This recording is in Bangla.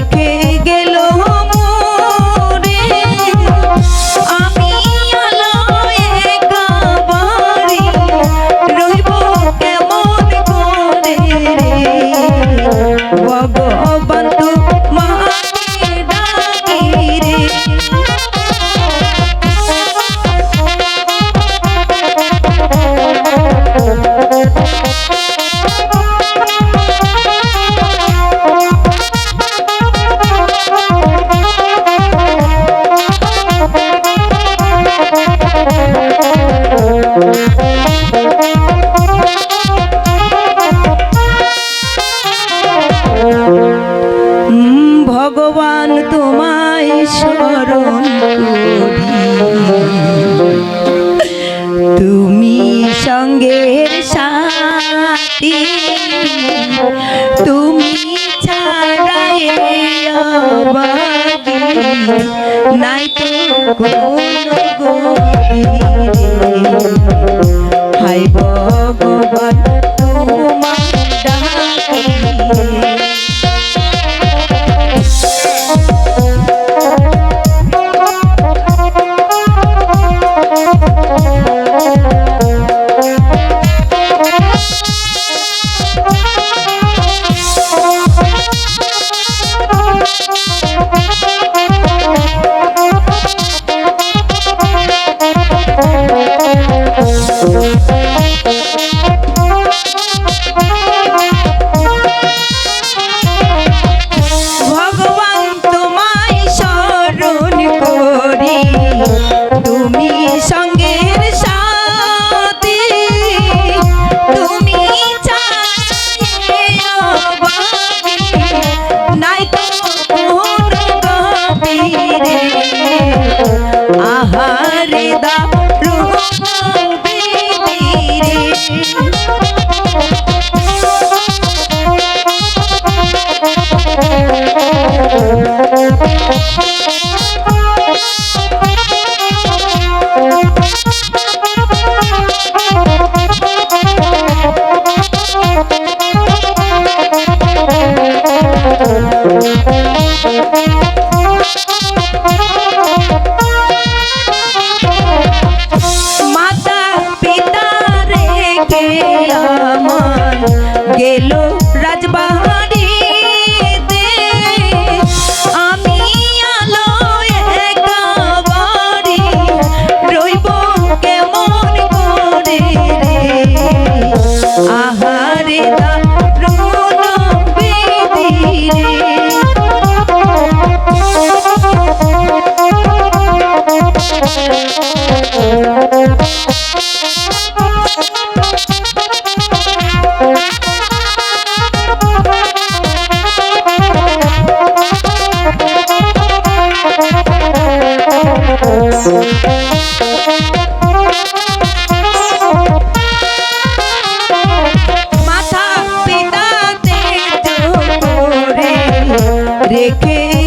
রেখে ভগবান তোমায় স্মরণ তুমি সঙ্গের সাথী তুমি ছাড়াই নাই তো কোনো রেখে আমার গেল রাজবাড়িতে। আমি আলো একা রইব কেমন করে রে? আহারে দারুণ বিধি রেখে